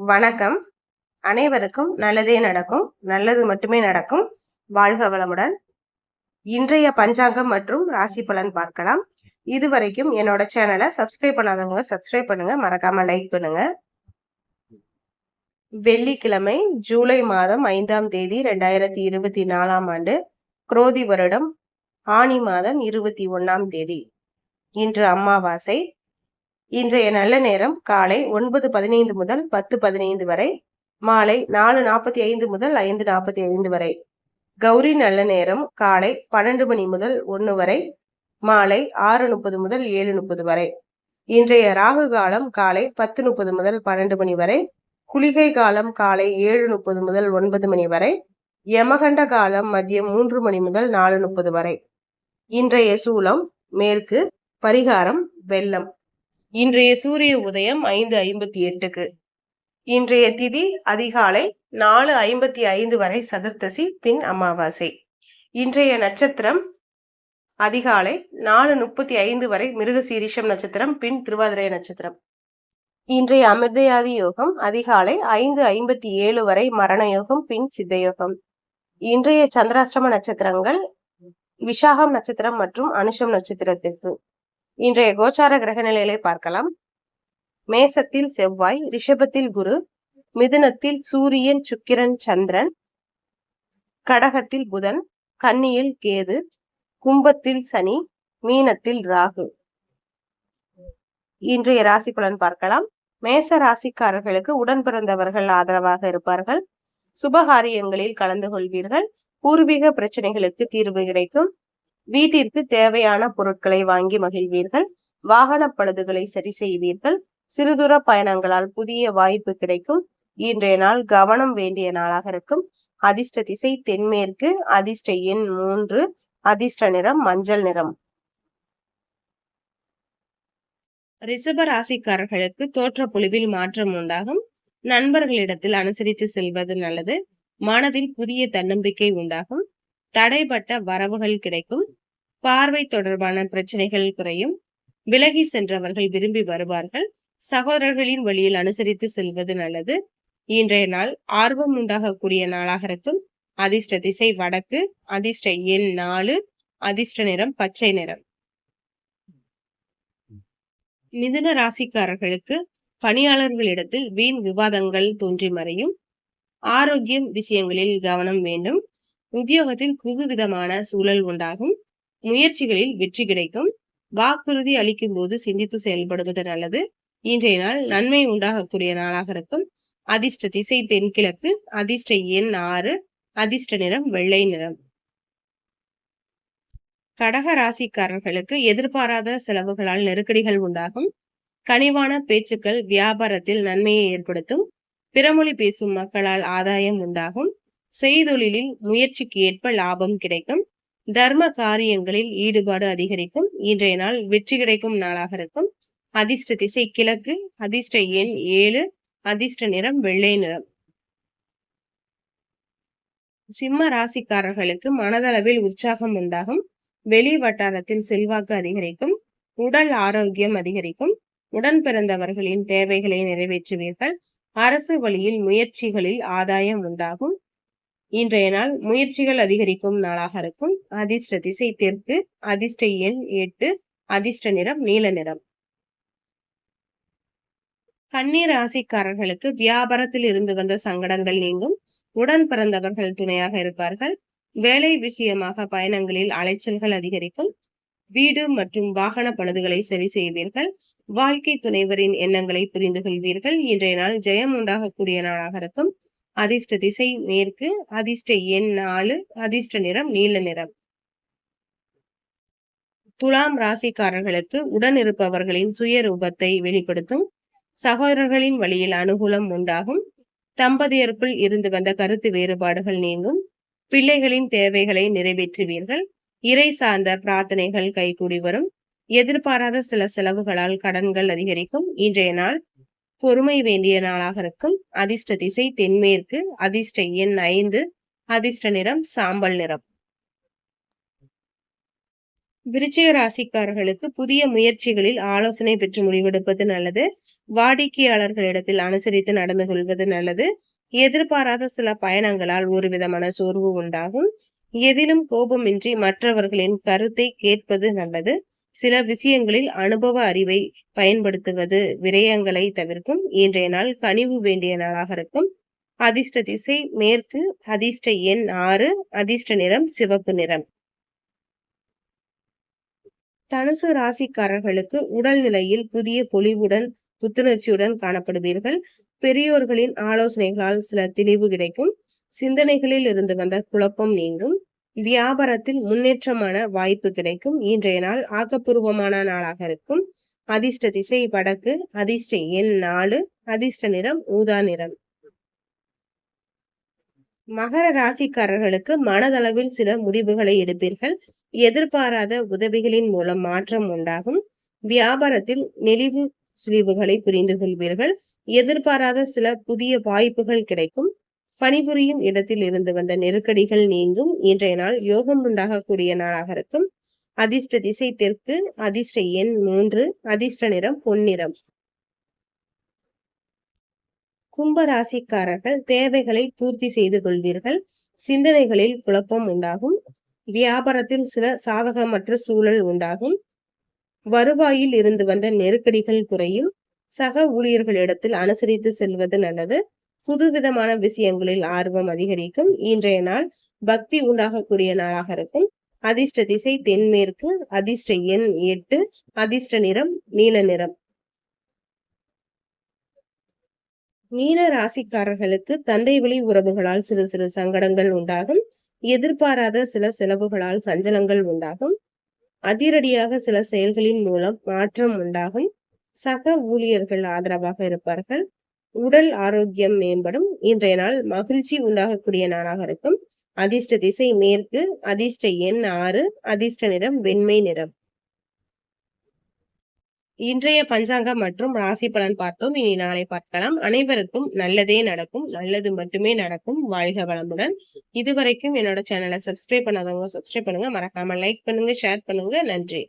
வணக்கம். அனைவருக்கும் நல்லதே நடக்கும். நல்லது மட்டுமே நடக்கும். வாழ்க வளமுடன். இன்றைய பஞ்சாங்கம் மற்றும் ராசி பலன் பார்க்கலாம். இதுவரைக்கும் என்னோட சேனலை சப்ஸ்கிரைப் பண்ணாதவங்க சப்ஸ்கிரைப் பண்ணுங்க. மறக்காம லைக் பண்ணுங்க. வெள்ளிக்கிழமை ஜூலை மாதம் ஐந்தாம் தேதி ரெண்டாயிரத்தி இருபத்தி நாலாம் ஆண்டு குரோதி வருடம். ஆனி மாதம் இருபத்தி ஒன்னாம் தேதி. இன்று அமாவாசை. இன்றைய நல்ல நேரம் காலை ஒன்பது பதினைந்து முதல் பத்து பதினைந்து வரை மாலை நாலு நாற்பத்தி ஐந்து முதல் ஐந்து நாற்பத்தி ஐந்து வரை. கௌரி நல்ல நேரம் காலை பன்னெண்டு மணி முதல் ஒன்று வரை மாலை ஆறு முப்பது முதல் ஏழு முப்பது வரை. இன்றைய ராகு காலம் காலை பத்து முப்பது முதல் பன்னெண்டு மணி வரை குளிகை காலம் காலை ஏழு முப்பது முதல் ஒன்பது மணி வரை யமகண்ட காலம் மதியம் மூன்று மணி முதல் நாலு முப்பது வரை. இன்றைய சூலம் மேற்கு பரிகாரம் வெள்ளம். இன்றைய சூரிய உதயம் ஐந்து ஐம்பத்தி எட்டுக்கு. இன்றைய திதி அதிகாலை நாலு ஐம்பத்தி ஐந்து வரை சதுர்த்தசி பின் அமாவாசை. இன்றைய நட்சத்திரம் அதிகாலை நாலு முப்பத்தி ஐந்து வரை மிருகசீரிஷம் நட்சத்திரம் பின் திருவாதிரை நட்சத்திரம். இன்றைய அமிர்தயாதி யோகம் அதிகாலை ஐந்து ஐம்பத்தி ஏழு வரை மரண யோகம் பின் சித்தயோகம் இன்றைய சந்திராஷ்டம நட்சத்திரங்கள் விஷாகம் நட்சத்திரம் மற்றும் அனுஷம் நட்சத்திரத்திற்கு. இன்றைய கோச்சார கிரக நிலையிலே பார்க்கலாம். மேசத்தில் செவ்வாய் ரிஷபத்தில் குரு மிதுனத்தில் சூரியன் சுக்கிரன் சந்திரன் கடகத்தில் புதன் கன்னியில் கேது கும்பத்தில் சனி மீனத்தில் ராகு. இன்றைய ராசி பலன் பார்க்கலாம். மேச ராசிக்காரர்களுக்கு உடன் பிறந்தவர்கள் ஆதரவாக இருப்பார்கள். சுபகாரியங்களில் கலந்து கொள்வீர்கள். பூர்வீக பிரச்சனைகளுக்கு தீர்வு கிடைக்கும். வீட்டிற்கு தேவையான பொருட்களை வாங்கி மகிழ்வீர்கள். வாகன பழுதுகளை சரி செய்வீர்கள். சிறுதூர பயணங்களால் புதிய வாய்ப்பு கிடைக்கும். இன்றைய நாள் கவனம் வேண்டிய நாளாக இருக்கும். அதிர்ஷ்ட திசை தென்மேற்கு அதிர்ஷ்ட எண் மூன்று அதிர்ஷ்ட நிறம் மஞ்சள் நிறம். ரிஷப ராசிக்காரர்களுக்கு தோற்ற பொழிவில் மாற்றம் உண்டாகும். நண்பர்களிடத்தில் அனுசரித்து செல்வது நல்லது. மனதில் புதிய தன்னம்பிக்கை உண்டாகும். தடைப்பட்ட வரவுகள் கிடைக்கும். பார்வை தொடர்பான பிரச்சனைகள் குறையும். விலகி சென்றவர்கள் விரும்பி வருவார்கள். சகோதரர்களின் வழியில் அனுசரித்து செல்வது நல்லது. இன்றைய நாள் ஆர்வம் உண்டாகக்கூடிய நாளாக இருக்கும். அதிர்ஷ்ட திசை வடக்கு அதிர்ஷ்ட எண் நாலு அதிர்ஷ்ட நிறம் பச்சை நிறம். மிதுன ராசிக்காரர்களுக்கு பணியாளர்களிடத்தில் வீண் விவாதங்கள் தோன்றி மறையும். ஆரோக்கியம் விஷயங்களில் கவனம் வேண்டும். உத்தியோகத்தில் புதுவிதமான சூழல் உண்டாகும். முயற்சிகளில் வெற்றி கிடைக்கும். வாக்குறுதி அளிக்கும் போது சிந்தித்து செயல்படுவது நல்லது. இன்றைய நாள் நன்மை உண்டாகக்கூடிய நாளாக இருக்கும். அதிர்ஷ்ட திசை தென்கிழக்கு அதிர்ஷ்ட எண் ஆறு அதிர்ஷ்ட நிறம் வெள்ளை நிறம். கடக ராசிக்காரர்களுக்கு எதிர்பாராத செலவுகளால் நெருக்கடிகள் உண்டாகும். கனிவான பேச்சுக்கள் வியாபாரத்தில் நன்மையை ஏற்படுத்தும். பிறமொழி பேசும் மக்களால் ஆதாயம் உண்டாகும். செய்தொழிலில் முயற்சிக்கு ஏற்ப லாபம் கிடைக்கும். தர்ம காரியங்களில் ஈடுபாடு அதிகரிக்கும். இன்றைய நாள் வெற்றி கிடைக்கும் நாளாக இருக்கும். அதிர்ஷ்ட திசை கிழக்கு அதிர்ஷ்ட எண் ஏழு அதிர்ஷ்ட நிறம் வெள்ளை நிறம். சிம்ம ராசிக்காரர்களுக்கு மனதளவில் உற்சாகம் உண்டாகும். வெளி வட்டாரத்தில் செல்வாக்கு அதிகரிக்கும். உடல் ஆரோக்கியம் அதிகரிக்கும். உடன் பிறந்தவர்களின் தேவைகளை நிறைவேற்றுவீர்கள். அரசு வழியில் முயற்சிகளில் ஆதாயம் உண்டாகும். இன்றைய நாள் முயற்சிகள் அதிகரிக்கும் நாளாக இருக்கும். அதிர்ஷ்ட திசை தெற்கு அதிர்ஷ்ட எண் எட்டு அதிர்ஷ்ட நிறம் நீல நிறம். கண்ணீர் ராசிக்காரர்களுக்கு வியாபாரத்தில் இருந்து வந்த சங்கடங்கள் நீங்கும். உடன் பிறந்தவர்கள் துணையாக இருப்பார்கள். வேலை விஷயமாக பயணங்களில் அலைச்சல்கள் அதிகரிக்கும். வீடு மற்றும் வாகன பழுதுகளை சரி செய்வீர்கள். வாழ்க்கை துணைவரின் எண்ணங்களை புரிந்து கொள்வீர்கள். இன்றைய நாள் ஜெயம் உண்டாகக்கூடிய நாளாக இருக்கும். அதிர்ஷ்ட திசை மேற்கு அதிர்ஷ்ட எண் நாலு அதிர்ஷ்ட நிறம் நீல நிறம். துலாம் ராசிக்காரர்களுக்கு உடன் இருப்பவர்களின் சுய ரூபத்தை வெளிப்படுத்தும். சகோதரர்களின் வழியில் அனுகூலம் உண்டாகும். தம்பதியருக்குள் இருந்து வந்த கருத்து வேறுபாடுகள் நீங்கும். பிள்ளைகளின் தேவைகளை நிறைவேற்றுவீர்கள். இறை சார்ந்த பிரார்த்தனைகள் கைகூடி வரும். எதிர்பாராத சில செலவுகளால் கடன்கள் அதிகரிக்கும். இன்றைய நாள் பொறுமை வேண்டிய நாளாக இருக்கும். அதிர்ஷ்ட திசை தென்மேற்கு. அதிர்ஷ்ட எண் ஐந்து. அதிர்ஷ்ட நிறம் சாம்பல் நிறம். விருச்சிக ராசிக்காரர்களுக்கு புதிய முயற்சிகளில் ஆலோசனை பெற்று முடிவெடுப்பது நல்லது. வாடிக்கையாளர்களிடத்தில் அனுசரித்து நடந்து கொள்வது நல்லது. எதிர்பாராத சில பயணங்களால் ஒரு விதமான சோர்வு உண்டாகும். எதிலும் கோபமின்றி மற்றவர்களின் கருத்தை கேட்பது நல்லது. சில விஷயங்களில் அனுபவ அறிவை பயன்படுத்துவது விரயங்களை தவிர்க்கும். இன்றைய நாள் கனிவு வேண்டிய நாளாக இருக்கும். அதிர்ஷ்ட திசை மேற்கு அதிர்ஷ்ட எண் ஆறு அதிர்ஷ்ட நிறம் சிவப்பு நிறம். தனுசு ராசிக்காரர்களுக்கு உடல் நிலையில் புதிய பொலிவுடன் புத்துணர்ச்சியுடன் காணப்படுவீர்கள். பெரியோர்களின் ஆலோசனைகளால் சில தெளிவு கிடைக்கும். சிந்தனைகளில் இருந்து வந்த குழப்பம் நீங்கும். வியாபாரத்தில் முன்னேற்றமான வாய்ப்பு கிடைக்கும். இன்றைய நாள் ஆக்கப்பூர்வமான நாளாக இருக்கும். அதிர்ஷ்ட திசை வடக்கு அதிர்ஷ்ட எண் நாலு அதிர்ஷ்ட நிறம் ஊதா நிறம். மகர ராசிக்காரர்களுக்கு மனதளவில் சில முடிவுகளை எடுப்பீர்கள். எதிர்பாராத உதவிகளின் மூலம் மாற்றம் உண்டாகும். வியாபாரத்தில் நெளிவு சுழிவுகளை புரிந்து கொள்வீர்கள் எதிர்பாராத சில புதிய வாய்ப்புகள் கிடைக்கும். பணிபுரியும் இடத்தில் இருந்து வந்த நெருக்கடிகள் நீங்கும். இன்றைய நாள் யோகம் உண்டாகக்கூடிய நாளாக இருக்கும். அதிர்ஷ்ட திசை தெற்கு அதிர்ஷ்ட எண் மூன்று அதிர்ஷ்ட நிறம் பொன்னிறம். கும்பராசிக்காரர்கள் தேவைகளை பூர்த்தி செய்து கொள்வீர்கள். சிந்தனைகளில் குழப்பம் உண்டாகும். வியாபாரத்தில் சில சாதகமற்ற சூழல் உண்டாகும். வருவாயில் இருந்து வந்த நெருக்கடிகள் குறையும். சக ஊழியர்களிடத்தில் அனுசரித்து செல்வது நல்லது. புதுவிதமான விஷயங்களில் ஆர்வம் அதிகரிக்கும். இன்றைய நாள் பக்தி உண்டாகக்கூடிய நாளாக இருக்கும். அதிர்ஷ்ட திசை தென்மேற்கு அதிர்ஷ்ட எண் எட்டு அதிர்ஷ்ட நிறம் நீல நிறம். மீன ராசிக்காரர்களுக்கு தந்தை வழி உறவுகளால் சிறு சிறு சங்கடங்கள் உண்டாகும். எதிர்பாராத சில செலவுகளால் சஞ்சலங்கள் உண்டாகும். அதிரடியாக சில செயல்களின் மூலம் மாற்றம் உண்டாகும். சக ஊழியர்கள் ஆதரவாக இருப்பார்கள். உடல் ஆரோக்கியம் மேம்படும். இன்றைய நாள் மகிழ்ச்சி உண்டாகக்கூடிய நாளாக இருக்கும். அதிர்ஷ்ட திசை மேற்கு அதிர்ஷ்ட எண் ஆறு அதிர்ஷ்ட நிறம் வெண்மை நிறம். இன்றைய பஞ்சாங்கம் மற்றும் ராசி பலன் பார்த்தோம். இனி நாளை பார்க்கலாம். அனைவருக்கும் நல்லதே நடக்கும். நல்லது மட்டுமே நடக்கும். வாழ்க வளமுடன். இதுவரைக்கும் என்னோட சேனலை சப்ஸ்கிரைப் பண்ணாதவங்க சப்ஸ்கிரைப் பண்ணுங்க. மறக்காம லைக் பண்ணுங்க ஷேர் பண்ணுங்க. நன்றி.